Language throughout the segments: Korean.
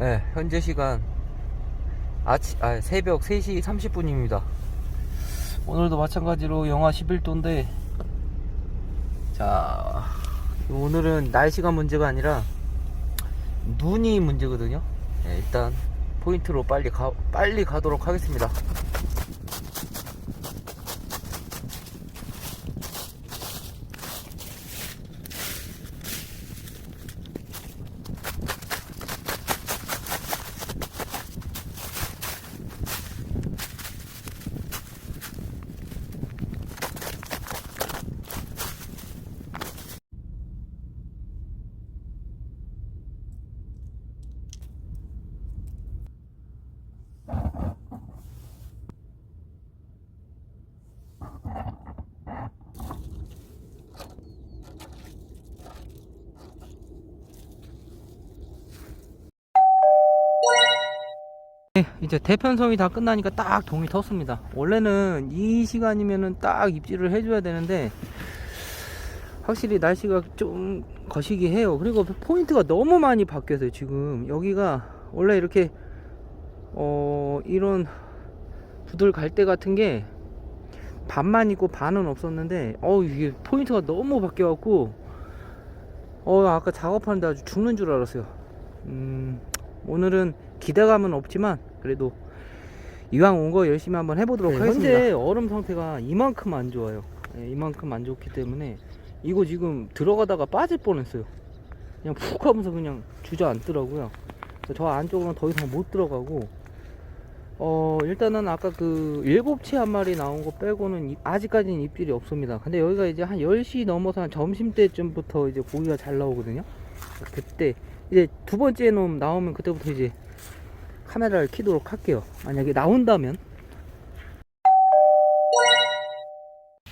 네, 현재 시간 아치, 아, 새벽 3시 30분입니다. 오늘도 마찬가지로 영하 11도인데, 자, 오늘은 날씨가 문제가 아니라 눈이 문제거든요. 네, 일단 포인트로 빨리 가, 빨리 가도록 하겠습니다. 네, 이제 대편성이 다 끝나니까 딱 동이 텄습니다. 원래는 이 시간이면은 딱 입질을 해줘야 되는데 확실히 날씨가 좀 거시기 해요. 그리고 포인트가 너무 많이 바뀌었어요. 지금 여기가 원래 이렇게 어 이런 부들 갈때 같은 게 반만 있고 반은 없었는데 어 이게 포인트가 너무 바뀌어갖고 어 아까 작업하는데 아주 죽는 줄 알았어요. 음 오늘은 기대감은 없지만 그래도 이왕 온 거 열심히 한번 해보도록 네, 하겠습니다. 현재 얼음 상태가 이만큼 안 좋아요. 네, 이만큼 안 좋기 때문에 이거 지금 들어가다가 빠질 뻔했어요. 그냥 푹 하면서 그냥 주저앉더라고요. 저 안쪽으로는 더 이상 못 들어가고 어 일단은 아까 그 일곱치 한 마리 나온 거 빼고는 이- 아직까지는 입질이 없습니다. 근데 여기가 이제 한 10시 넘어서 한 점심 때쯤부터 이제 고기가 잘 나오거든요. 그때 이제 두 번째 놈 나오면 그때부터 이제 카메라를 켜도록 할게요. 만약에 나온다면.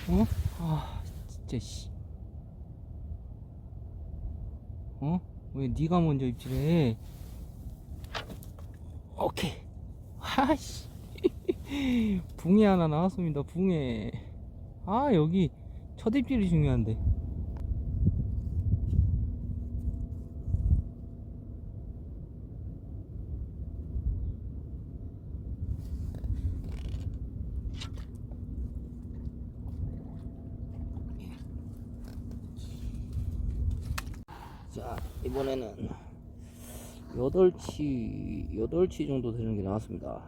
어? 아, 진짜 씨. 어? 왜 네가 먼저 입질해? 오케이. 하씨. 붕해 하나 나왔습니다. 붕해. 아, 여기 첫 입질이 중요한데. 자 이번에는 8치 8치 정도 되는 게 나왔습니다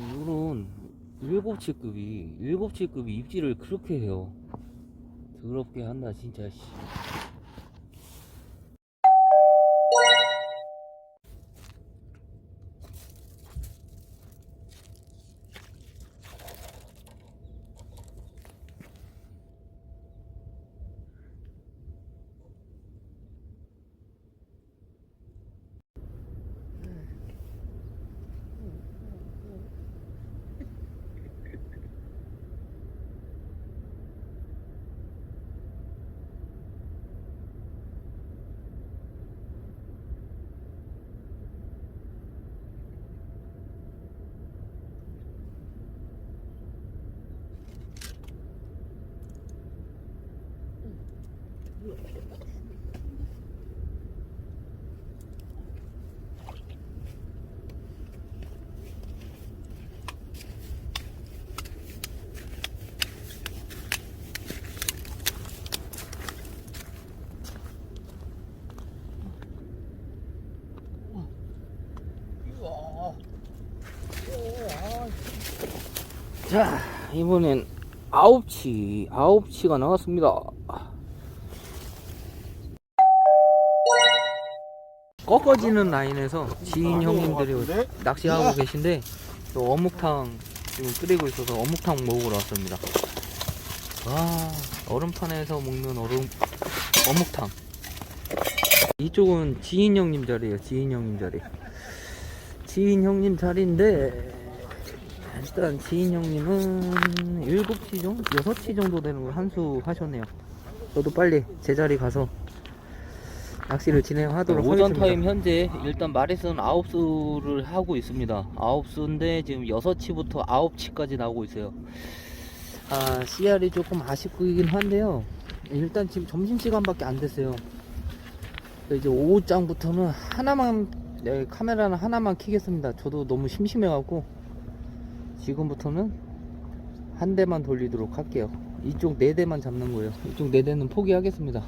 이런 7치급이 7치급이 입질을 그렇게 해요 더럽게 한다 진짜 씨. 자 이번엔 아홉치 아홉치가 나왔습니다 꺾어지는 라인에서 지인 형님들이 낚시하고 계신데 또 어묵탕 지금 끓이고 있어서 어묵탕 먹으러 왔습니다. 와, 얼음판에서 먹는 얼음, 어묵탕. 이쪽은 지인 형님 자리에요, 지인 형님 자리. 지인 형님 자리인데, 일단 지인 형님은 7시 정도? 6시 정도 되는 걸 한수 하셨네요. 저도 빨리 제 자리 가서 낚시를 진행하도록 오전 하겠습니다. 타임 현재 일단 마리스는 9수를 하고 있습니다. 9수인데 지금 6치부터 9치까지 나오고 있어요. 아, CR이 조금 아쉽긴 한데요. 일단 지금 점심시간밖에 안 됐어요. 이제 오후장부터는 하나만, 네, 카메라는 하나만 켜겠습니다. 저도 너무 심심해갖고, 지금부터는 한 대만 돌리도록 할게요. 이쪽 네 대만 잡는 거예요. 이쪽 네 대는 포기하겠습니다.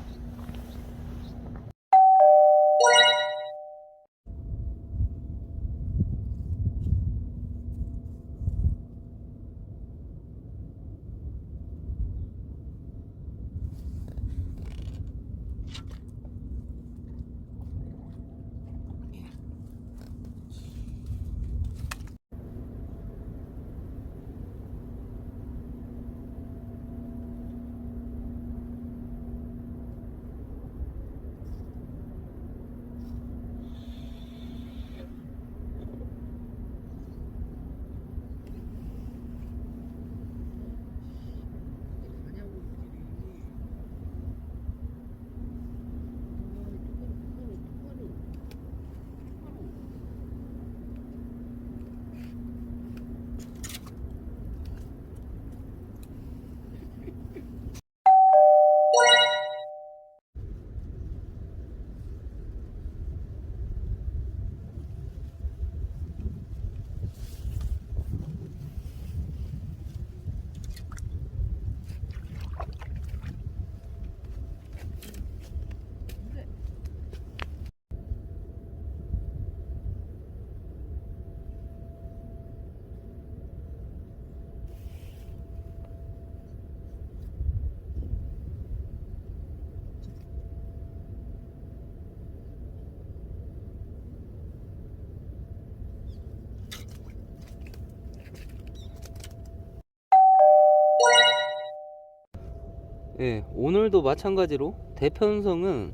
예, 오늘도 마찬가지로 대편성은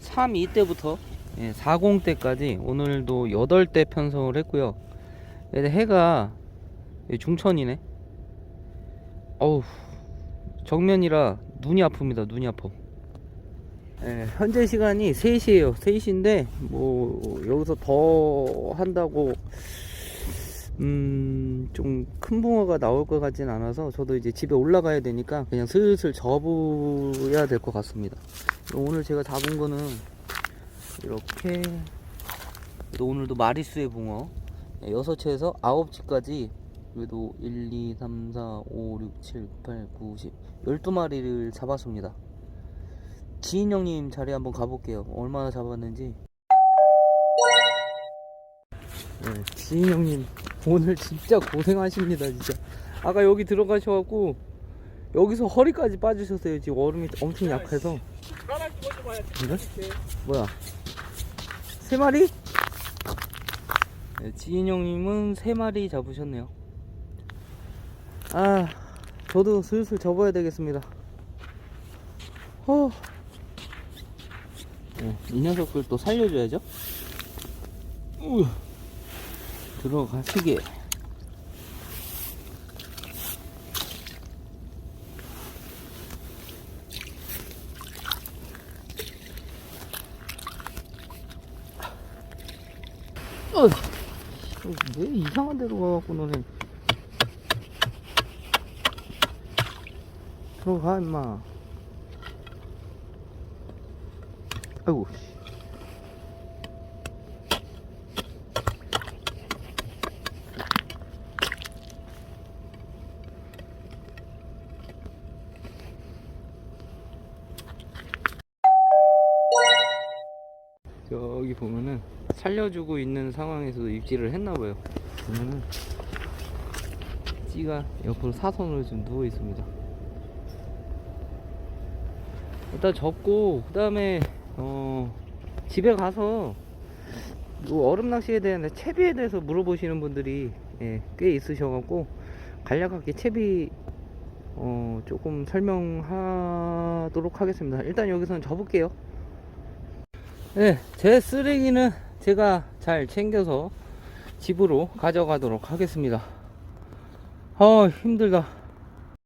3, 2 때부터 예, 40대까지 오늘도 8대 편성을 했고요. 근데 해가 예, 중천이네. 어우, 정면이라 눈이 아픕니다. 눈이 아파. 예, 현재 시간이 3시에요. 3시인데 뭐 여기서 더 한다고 음, 좀 큰 붕어가 나올 것 같진 않아서 저도 이제 집에 올라가야 되니까 그냥 슬슬 접어야 될 것 같습니다. 오늘 제가 잡은 거는 이렇게 그래도 오늘도 마리수의 붕어 6치에서 9치까지 그래도 1, 2, 3, 4, 5, 6, 7, 8, 9, 10 12마리를 잡았습니다. 지인 형님 자리 한번 가볼게요. 얼마나 잡았는지. 네, 지인 형님 오늘 진짜 고생하십니다 진짜 아까 여기 들어가셔갖고 여기서 허리까지 빠지셨어요 지금 얼음이 엄청 약해서 이거? 뭐야 세 마리? 네, 지인 형님은 세 마리 잡으셨네요 아 저도 슬슬 접어야 되겠습니다 허. 네, 이 녀석들 또 살려줘야죠 우와. 들어가시게. 어, 왜 이상한 데로 가갖고 너네. 들어가 임마. 아이고 씨. 저기 보면은 살려주고 있는 상황에서도 입질을 했나봐요. 보면은 찌가 옆으로 사선으로 좀 누워 있습니다. 일단 접고 그 다음에 어 집에 가서 뭐 얼음 낚시에 대한 채비에 대해서 물어보시는 분들이 예, 꽤 있으셔갖고 간략하게 채비 어, 조금 설명하도록 하겠습니다. 일단 여기서는 접을게요. 네, 제 쓰레기는 제가 잘 챙겨서 집으로 가져가도록 하겠습니다. 아, 힘들다.